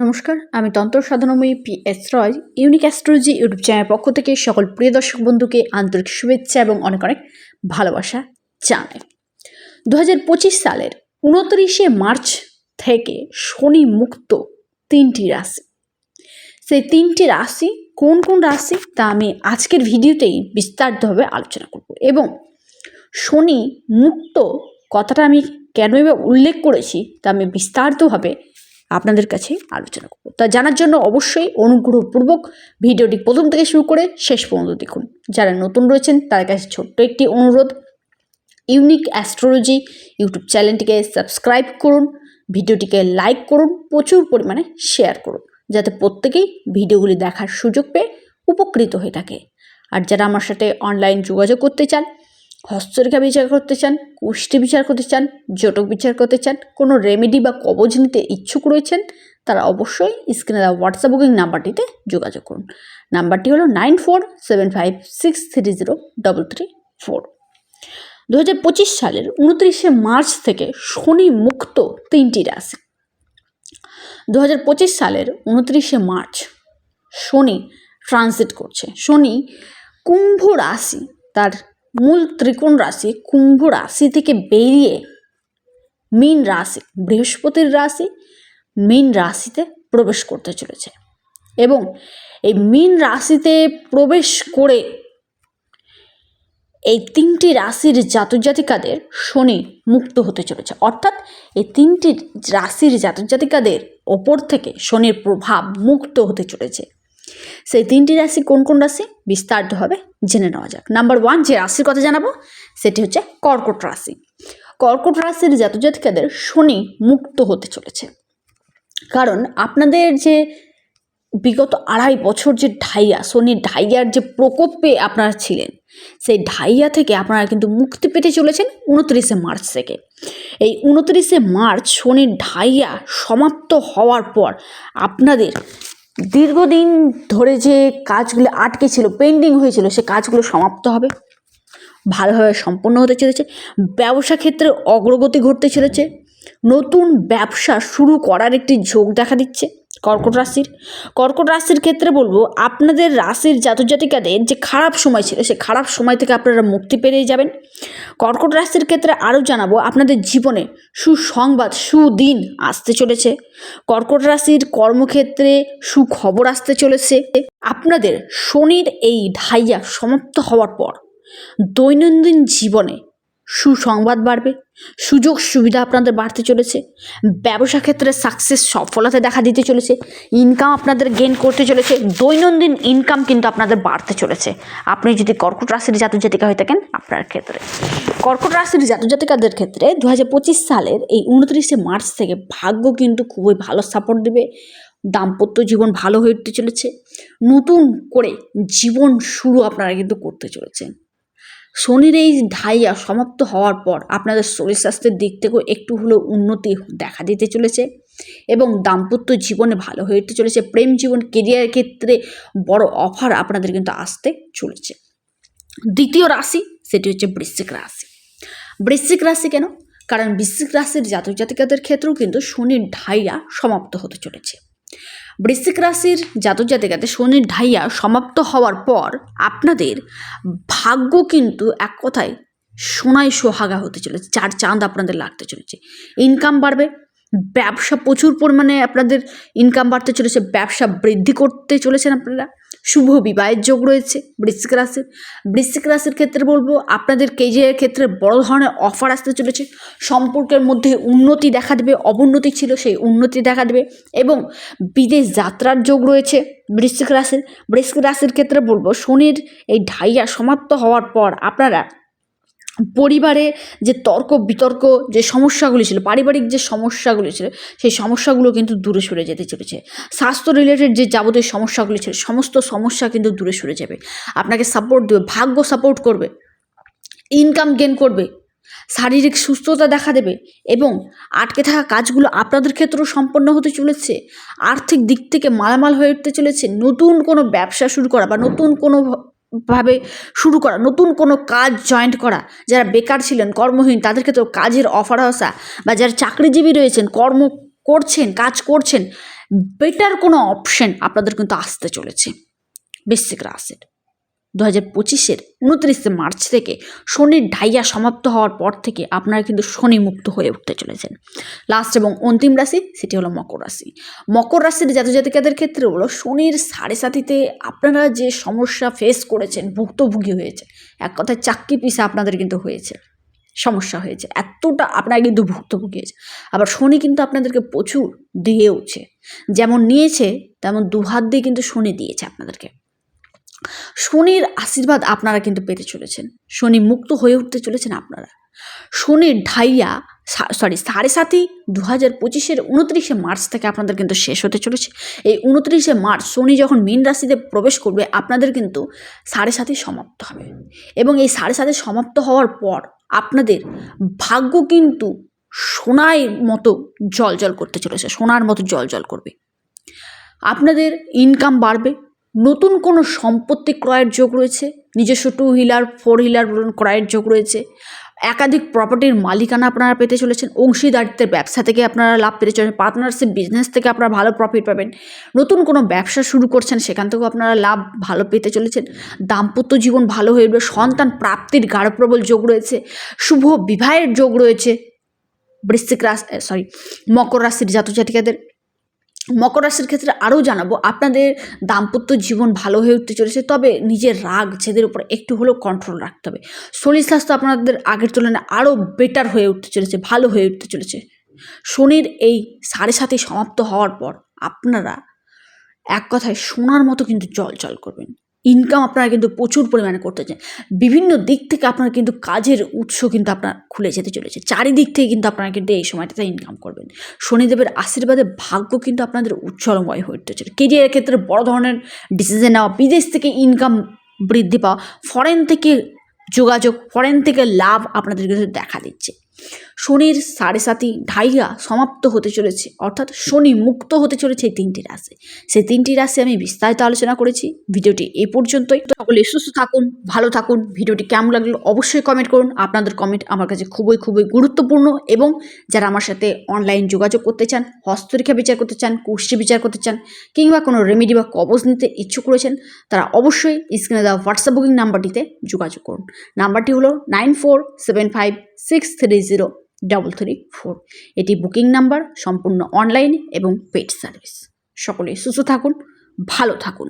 নমস্কার, আমি Tantra Sadhanamoyi P S Roy, unique astrology YouTube চ্যানেলের পক্ষ থেকে সকল প্রিয় দর্শক বন্ধুকে আন্তরিক শুভেচ্ছা এবং অনেক অনেক ভালোবাসা জানাই। দু হাজার পঁচিশ সালের উনত্রিশে মার্চ থেকে শনি মুক্ত তিনটি রাশি। সেই তিনটি রাশি কোন কোন রাশি তা আমি আজকের ভিডিওতেই বিস্তারিতভাবে আলোচনা করব এবং শনি মুক্ত কথাটা আমি কেন উল্লেখ করেছি তা আমি বিস্তারিতভাবে আপনাদের কাছে আলোচনা করব। তা জানার জন্য অবশ্যই অনুগ্রহপূর্বক ভিডিওটি প্রথম থেকে শুরু করে শেষ পর্যন্ত দেখুন। যারা নতুন রয়েছেন, তাদের কাছে ছোট্ট একটি অনুরোধ, ইউনিক অ্যাস্ট্রোলজি ইউটিউব চ্যানেলটিকে সাবস্ক্রাইব করুন, ভিডিওটিকে লাইক করুন, প্রচুর পরিমাণে শেয়ার করুন, যাতে প্রত্যেকেই ভিডিওগুলি দেখার সুযোগ পেয়ে উপকৃত হয়ে থাকে। আর যারা আমার সাথে অনলাইন যোগাযোগ করতে চান হস্তরেখা বিচার করতে চান, কুষ্টি বিচার করতে চান, জটক বিচার করতে চান, কোনো রেমেডি বা কবজ নিতে ইচ্ছুক রয়েছেন, তারা অবশ্যই স্ক্রিনে দেওয়া হোয়াটসঅ্যাপ বুকিং নাম্বারটিতে যোগাযোগ করুন। নাম্বারটি হলো nine four seven five six three zero double three four দু হাজার পঁচিশ সালের উনত্রিশে মার্চ থেকে শনি মুক্ত তিনটি রাশি। দু হাজার পঁচিশ সালের উনত্রিশে মার্চ শনি ট্রানজিট করছে। শনি কুম্ভ রাশি, তার মূল ত্রিকোণ রাশি কুম্ভ রাশি থেকে বেরিয়ে মীন রাশি, বৃহস্পতির রাশি, মীন রাশিতে প্রবেশ করতে চলেছে। এবং এই মীন রাশিতে প্রবেশ করে এই তিনটি রাশির জাতক জাতিকাদের শনি মুক্ত হতে চলেছে। অর্থাৎ এই তিনটি রাশির জাতক জাতিকাদের ওপর থেকে শনির প্রভাব মুক্ত হতে চলেছে। সেই তিনটি রাশি কোন কোন রাশি? বিস্তারিতভাবে জেনে নেওয়া যাক। নাম্বার ওয়ান যে রাশির কথা জানাব, সেটি হচ্ছে কর্কট রাশি। কর্কট রাশির জাতক জাতিকাদের শনি মুক্ত হতে চলেছে। কারণ আপনাদের যে বিগত আড়াই বছর যে ঢাইয়া, শনির ঢাইয়ার যে প্রকোপে আপনারা ছিলেন, সেই ঢাইয়া থেকে আপনারা কিন্তু মুক্তি পেতে চলেছেন উনত্রিশে মার্চ থেকে। এই উনত্রিশে মার্চ শনির ঢাইয়া সমাপ্ত হওয়ার পর আপনাদের দীর্ঘদিন ধরে যে কাজগুলো আটকে ছিল পেন্ডিং হয়েছিল, সে কাজগুলো সমাপ্ত হবে, ভালোভাবে সম্পন্ন হতে চলেছে, ব্যবসা ক্ষেত্রে অগ্রগতি ঘটতে চলেছে, নতুন ব্যবসা শুরু করার একটি ঝোঁক দেখা দিচ্ছে কর্কট রাশির। কর্কট রাশির ক্ষেত্রে বলব, আপনাদের রাশির জাতক জাতিকাদের যে খারাপ সময় ছিল, সে খারাপ সময় থেকে আপনারা মুক্তি পেরিয়ে যাবেন। কর্কট রাশির ক্ষেত্রে আরও জানাব, আপনাদের জীবনে সুসংবাদ, সুদিন আসতে চলেছে। কর্কট রাশির কর্মক্ষেত্রে সুখবর আসতে চলেছে। আপনাদের শনির এই ঢাইয়া সমাপ্ত হওয়ার পর দৈনন্দিন জীবনে সুসংবাদ বাড়বে, সুযোগ সুবিধা আপনাদের বাড়তে চলেছে, ব্যবসা ক্ষেত্রে সাকসেস সফলতা দেখা দিতে চলেছে ইনকাম আপনাদের গেন করতে চলেছে, দৈনন্দিন ইনকাম কিন্তু আপনাদের বাড়তে চলেছে। আপনি যদি কর্কট রাশির জাতক জাতিকা হয়ে থাকেন আপনার ক্ষেত্রে। কর্কট রাশির জাতক জাতিকাদের ক্ষেত্রে দু হাজার পঁচিশ সালের এই উনত্রিশে মার্চ থেকে ভাগ্য কিন্তু খুবই ভালো সাপোর্ট দেবে, দাম্পত্য জীবন ভালো হয়ে উঠতে চলেছে, নতুন করে জীবন শুরু আপনারা কিন্তু করতে চলেছেন। শনির এই ঢাইয়া সমাপ্ত হওয়ার পর আপনাদের শরীর স্বাস্থ্যের দিক থেকেও একটু হলেও উন্নতি দেখা দিতে চলেছে এবং দাম্পত্য জীবনে ভালো হয়ে উঠতে চলেছে। প্রেম জীবন কেরিয়ারের ক্ষেত্রে বড় অফার আপনাদের কিন্তু আসতে চলেছে। দ্বিতীয় রাশি, সেটি হচ্ছে বৃশ্চিক রাশি। বৃশ্চিক রাশি কেন? কারণ বৃশ্চিক রাশির জাতক জাতিকাদের ক্ষেত্রেও কিন্তু শনির ঢাইয়া সমাপ্ত হতে চলেছে। বৃশ্চিক রাশির জাতক জাতিকাতে শনির ঢাইয়া সমাপ্ত হওয়ার পর আপনাদের ভাগ্য কিন্তু এক কথায় সোনায় সোহাগা হতে চলেছে। চার চাঁদ আপনাদের লাগতে চলেছে। ইনকাম বাড়বে, ব্যবসা প্রচুর পরিমাণে আপনাদের ইনকাম বাড়তে চলেছে, ব্যবসা বৃদ্ধি করতে চলেছেন আপনারা। শুভ বিবাহের যোগ রয়েছে বৃশ্চিক রাশির। বৃশ্চিক রাশির ক্ষেত্রে বলব, আপনাদের কেজিআর ক্ষেত্রে বড় ধরনের অফার আসতে চলেছে। সম্পর্কের মধ্যে উন্নতি দেখা দেবে, অবনতি ছিল, সেই উন্নতি দেখা দেবে এবং বিদেশ যাত্রার যোগ রয়েছে বৃশ্চিক রাশির। বৃশ্চিক রাশির ক্ষেত্রে বলব, শনির এই ঢাইয়া সমাপ্ত হওয়ার পর আপনারা পরিবারে যে তর্ক, বিতর্ক, যে সমস্যাগুলি ছিল, পারিবারিক যে সমস্যাগুলি ছিল, সেই সমস্যাগুলো কিন্তু দূরে সরে যেতে চলেছে। স্বাস্থ্য রিলেটেড যে যাবতীয় সমস্যাগুলি ছিল, সমস্ত সমস্যা কিন্তু দূরে সরে যাবে। আপনাকে সাপোর্ট দেবে, ভাগ্য সাপোর্ট করবে ইনকাম গেন করবে, শারীরিক সুস্থতা দেখা দেবে এবং আটকে থাকা কাজগুলো আপনাদের ক্ষেত্রেও সম্পন্ন হতে চলেছে, আর্থিক দিক থেকে মালামাল হয়ে উঠতে চলেছে, নতুন কোনো ব্যবসা শুরু করা বা নতুন কোনো ভাবে শুরু করা, নতুন কোনো কাজ জয়েন্ট করা। যারা বেকার ছিলেন, কর্মহীন, তাদেরকে তো কাজের অফার আসা। বা যারা চাকরিজীবী রয়েছেন, কর্ম করছেন, কাজ করছেন বেটার কোনো অপশন আপনাদের কিন্তু আসতে চলেছে। বেসিক রাশির দু হাজার পঁচিশের উনত্রিশে মার্চ থেকে শনির ঢাইয়া সমাপ্ত হওয়ার পর থেকে আপনারা কিন্তু শনি মুক্ত হয়ে উঠতে চলেছেন। লাস্ট এবং অন্তিম রাশি সেটি হলো মকর রাশি। মকর রাশির জাতজাতিকাদের ক্ষেত্রে হলো শনির সাড়ে সাতিতে আপনারা যে সমস্যা ফেস করেছেন, ভুক্তভোগী হয়েছে এক কথায় চাকরি পিসা আপনাদের কিন্তু হয়েছে, সমস্যা হয়েছে, এতটা আপনারা কিন্তু ভুক্তভোগী হয়েছে আবার শনি কিন্তু আপনাদেরকে প্রচুর দিয়েওছে, যেমন নিয়েছে, তেমন দুহাত দিয়ে কিন্তু শনি দিয়েছে আপনাদেরকে। শনির আশীর্বাদ আপনারা কিন্তু পেতে চলেছেন। শনি মুক্ত হয়ে উঠতে চলেছেন আপনারা। শনির ঢাইয়া সরি সাড়ে সাতই দু হাজার পঁচিশের উনত্রিশে মার্চ থেকে আপনাদের কিন্তু শেষ হতে চলেছে। এই উনত্রিশে মার্চ শনি যখন মীন রাশিতে প্রবেশ করবে, আপনাদের কিন্তু সাড়ে সাতই সমাপ্ত হবে। এবং এই সাড়ে সাতে সমাপ্ত হওয়ার পর আপনাদের ভাগ্য কিন্তু সোনার মতো জল জল করতে চলেছে, সোনার মতো জল জল করবে। আপনাদের ইনকাম বাড়বে নতুন কোনো সম্পত্তি ক্রয়ের যোগ রয়েছে? নিজস্ব টু হুইলার ফোর হুইলার ক্রয়ের যোগ রয়েছে। একাধিক প্রপার্টির মালিকানা আপনারা পেতে চলেছেন। অংশীদারিত্বের ব্যবসা থেকে আপনারা লাভ পেতে চলেছেন। পার্টনারশিপ বিজনেস থেকে আপনারা ভালো প্রফিট পাবেন। নতুন কোনো ব্যবসা শুরু করছেন, সেখান থেকেও আপনারা লাভ ভালো পেতে চলেছেন। দাম্পত্য জীবন ভালো হয়ে উঠবে। সন্তান প্রাপ্তির গাঢ়প্রবল যোগ রয়েছে। শুভ বিবাহের যোগ রয়েছে। বৃশ্চিক রাশি সরি মকর রাশির জাতজাতিকাদের মকর রাশির ক্ষেত্রে আরও জানাব, আপনাদের দাম্পত্য জীবন ভালো হয়ে উঠতে চলেছে, তবে নিজের রাগ ছেদের উপর একটু হলেও কন্ট্রোল রাখতে হবে। শনির স্বাস্থ্য আপনাদের আগের তুলনায় আরও বেটার হয়ে উঠতে চলেছে, ভালো হয়ে উঠতে চলেছে। শনির এই সাড়ে সাথে সমাপ্ত হওয়ার পর আপনারা এক কথায় সোনার মতো কিন্তু জল জল করবেন। ইনকাম আপনারা কিন্তু প্রচুর পরিমাণে করতে চান। বিভিন্ন দিক থেকে আপনার কিন্তু কাজের উৎস কিন্তু আপনার খুলে যেতে চলেছে। চারিদিক থেকে কিন্তু আপনারা কিন্তু এই সময়টাতে ইনকাম করবেন। শনিদেবের আশীর্বাদে ভাগ্য কিন্তু আপনাদের উজ্জ্বলময় হয়ে উঠতেছে কেরিয়ারের ক্ষেত্রে বড় ধরনের ডিসিশন নেওয়া, বিদেশ থেকে ইনকাম বৃদ্ধি পাওয়া ফরেন থেকে যোগাযোগ ফরেন থেকে লাভ আপনাদের কিন্তু দেখা দিচ্ছে। শনির সাড়ে সাতই ঢাইয়া সমাপ্ত হতে চলেছে, অর্থাৎ শনি মুক্ত হতে চলেছে এই তিনটি রাশি। সেই তিনটি রাশি আমি বিস্তারিত আলোচনা করেছি, ভিডিওটি এ পর্যন্তই। সকলে সুস্থ থাকুন, ভালো থাকুন, ভিডিওটি কেমন লাগল অবশ্যই কমেন্ট করুন। আপনাদের কমেন্ট আমার কাছে খুবই খুবই গুরুত্বপূর্ণ এবং যারা আমার সাথে অনলাইন যোগাযোগ করতে চান, হস্তরেখা বিচার করতে চান, কুষ্টি বিচার করতে চান, কিংবা কোনো রেমেডি বা কবজ নিতে ইচ্ছুক রয়েছেন, তারা অবশ্যই স্ক্রিনে দেওয়া হোয়াটসঅ্যাপ বুকিং নাম্বারটিতে যোগাযোগ করুন। নাম্বারটি হলো nine four seven five six three zero double three four এটি বুকিং নাম্বার, সম্পূর্ণ অনলাইন এবং পেড সার্ভিস। সকলে সুস্থ থাকুন, ভালো থাকুন।